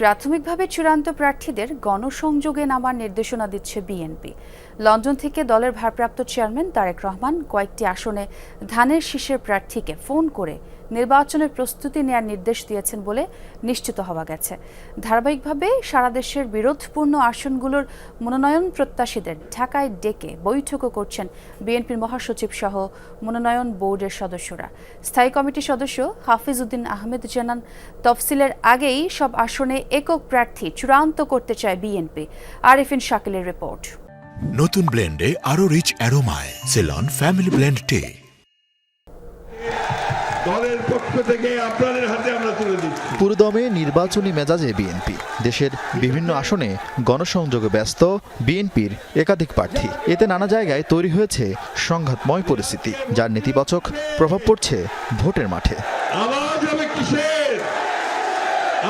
প্রাথমিকভাবে চূড়ান্ত প্রার্থীদের গণসংযোগে নামার নির্দেশনা দিচ্ছে বিএনপি। লন্ডন থেকে দলের ভারপ্রাপ্ত চেয়ারম্যান তারেক রহমান কয়েকটি আসনে ধানের শীষের প্রার্থীকে ফোন করে নির্বাচনের প্রস্তুতি নেয়ার নির্দেশ দিয়েছেন বলে নিশ্চিত হওয়া গেছে। ধারাবাহিকভাবে সারা দেশের বিরোধপূর্ণ আসনগুলোর মনোনয়ন প্রত্যাশীদের ঢাকায় ডেকে বৈঠকও করছেন বিএনপির মহাসচিব সহ মনোনয়ন বোর্ডের সদস্যরা। স্থায়ী কমিটির সদস্য হাফিজ উদ্দিন আহমেদ জানান, তফসিলের আগেই সব আসনে একক প্রার্থী চূড়ান্ত করতে চায় বিএনপি। আরিফিন শাকিলের রিপোর্ট। নতুন ব্লেন্ডে আরও রিচ অ্যারোমায় সেলন ফ্যামিলি ব্লেন্ড টে দলের পক্ষ থেকে আপনাদের হাতে আমরা তুলে দিচ্ছি। পুরোদমে নির্বাচনী মেজাজে বিএনপি। দেশের বিভিন্ন আসনে গণসংযোগে ব্যস্ত বিএনপির একাধিক প্রার্থী। এতে নানা জায়গায় তৈরি হয়েছে সংঘাতময় পরিস্থিতি যার নেতিবাচক প্রভাব পড়ছে ভোটের মাঠে। আওয়াজ হবে কিসের?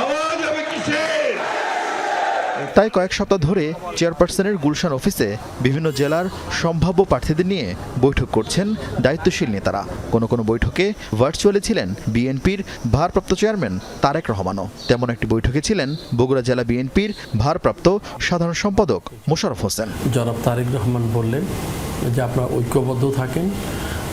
আওয়াজ হবে কিসের? তাই কয়েক সপ্তাহ ধরে চেয়ারপারসনের গুলশান অফিসে বিভিন্ন জেলার সম্ভাব্য প্রার্থীদের নিয়ে বৈঠক করছেন দায়িত্বশীল নেতারা। কোনো কোনো বৈঠকে ভার্চুয়ালি ছিলেন বিএনপির ভারপ্রাপ্ত চেয়ারম্যান তারেক রহমানও। তেমন একটি বৈঠকে ছিলেন বগুড়া জেলা বিএনপির ভারপ্রাপ্ত সাধারণ সম্পাদক মোশাররফ হোসেন। জনাব তারেক রহমান বললেন যে, আপনারা ঐক্যবদ্ধ থাকেন।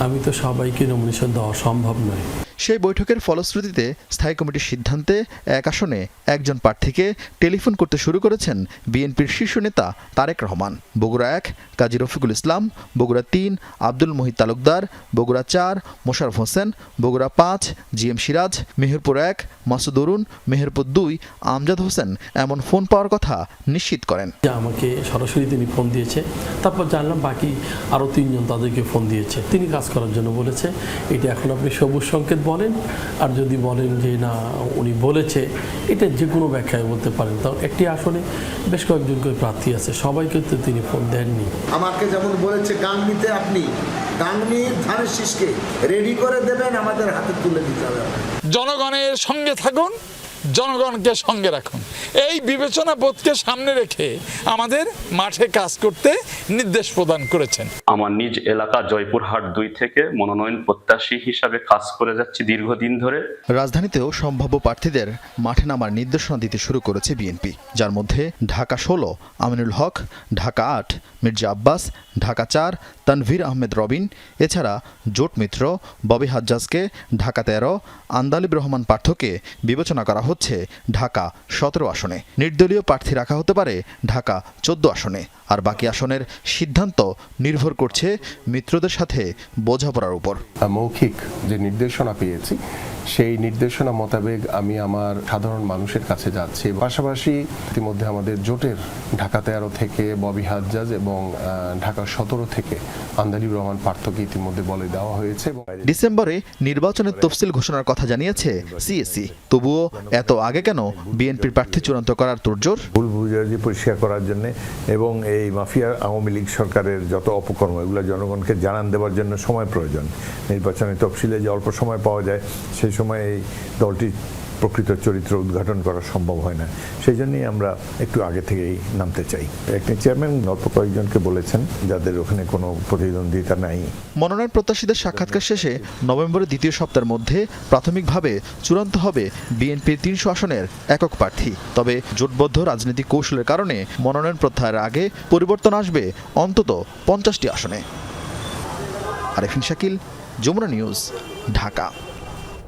আমি তো সবাইকে নমিনেশন দেওয়া সম্ভব নয়। সেই বৈঠকের ফলশ্রুতিতে স্থায়ী কমিটির সিদ্ধান্তে এক আসনে একজন প্রার্থীকে টেলিফোন করতে শুরু করেছেন বিএনপির শীর্ষ নেতা তারেক রহমান। বগুড়া এক, কাজী রফিকুল ইসলাম, বগুড়া তিন, আব্দুল মহিদ তালুকদার, বগুড়া চার, মোশারফ হোসেন, বগুড়া পাঁচ জি এম সিরাজ, মেহেরপুর এক, মাসুদ অরুণ, মেহেরপুর দুই, আমজাদ হোসেন এমন ফোন পাওয়ার কথা নিশ্চিত করেন। আমাকে সরাসরি তিনি ফোন দিয়েছে, তারপর জানলাম বাকি আরও তিনজন তাদেরকে ফোন দিয়েছে। তিনি কাজ করার জন্য বলেছে, এটা এখন আপনি সবুজ সংকেত বলেন আর যদি বলেন যে না উনি বলেছে এটা যে কোনো ব্যাখ্যায় বলতে পারেন। কারণ একটি আসনে বেশ কয়েকজন করে প্রার্থী আছে সবাইকে তো তিনি ফোন দেননি। আমাকে যেমন বলেছে গান নিতে আপনি গাংনি ধানের শীষকে রেডি করে দেবেন আমাদের হাতে তুলে দিতে হবে জনগণের সঙ্গে থাকুন জনগণকে সঙ্গে রাখুন। এই বিবেচনা বোধকে সামনে রেখে আমাদের মাঠে কাজ করতে নির্দেশ প্রদান করেছেন। আমার নিজ এলাকা জয়পুরহাট দুই থেকে মনোনয়ন প্রত্যাশী হিসাবে কাজ করে যাচ্ছি দীর্ঘদিন ধরে। রাজধানীতেও সম্ভাব্য প্রার্থীদের মাঠে নামার নির্দেশনা দিতে শুরু করেছে বিএনপি। যার মধ্যে ঢাকা ষোলো আমিনুল হক ঢাকা আট মির্জা আব্বাস ঢাকা চার তানভীর আহমেদ রবিন এছাড়া জোট মিত্র ববি হাজ্জাজকে ঢাকা তেরো আন্দালিব রহমান পার্থকে বিবেচনা করা হচ্ছে। ঢাকা সতেরো আসনে। নির্দলীয় প্রার্থী রাখা হতে পারে ঢাকা চোদ্দ আসনে। আর বাকি আসনের সিদ্ধান্ত নির্ভর করছে মিত্রদের সাথে বোঝাপড়ার উপর। মৌখিক যে নির্দেশনা পেয়েছি সেই নির্দেশনা মোতাবেক আমি আমার সাধারণ মানুষের কাছে যাচ্ছি পাশাপাশি ইতিমধ্যে আমাদের জোটের ঢাকা তেরো থেকে ববি হাজ্জাজ এবং ঢাকা সতেরো থেকে আন্দালিব রহমান পার্থকে ইতিমধ্যে বলে দেওয়া হয়েছে ডিসেম্বরে নির্বাচনের তফসিল ঘোষণার কথা জানিয়েছে সিএসি। তবুও এত আগে কেন বিএনপির প্রার্থী চূড়ান্ত করার তোড়জোড়? ভুল বুঝাবুঝি পরিষ্কার করার জন্য এবং এই মাফিয়া আওয়ামী লীগ সরকারের যত অপকর্ম এগুলো জনগণকে জানান দেওয়ার জন্য সময় প্রয়োজন। নির্বাচনের তফসিলে যে অল্প সময় পাওয়া যায় সেই সময় এই দলটি প্রকৃত চরিত্র উদ্ঘাটন করা সম্ভব হয় না। সেই জন্যই আমরা একটু আগে থেকেই নামতে চাই। একটি চেয়ারম্যান অল্প কয়েকজনকে বলেছেন, যাদের ওখানে কোনো প্রতিদ্বন্দ্বিতা নাই। মনোনয়ন প্রত্যাশীদের সাক্ষাৎকার শেষে নভেম্বরের দ্বিতীয় সপ্তাহের মধ্যে প্রাথমিকভাবে চূড়ান্ত হবে বিএনপির তিনশো আসনের একক প্রার্থী। তবে জোটবদ্ধ রাজনৈতিক কৌশলের কারণে মনোনয়ন প্রত্যাহারের আগে পরিবর্তন আসবে অন্তত পঞ্চাশটি আসনে। আরেফিন শাকিল, যমুনা নিউজ, ঢাকা।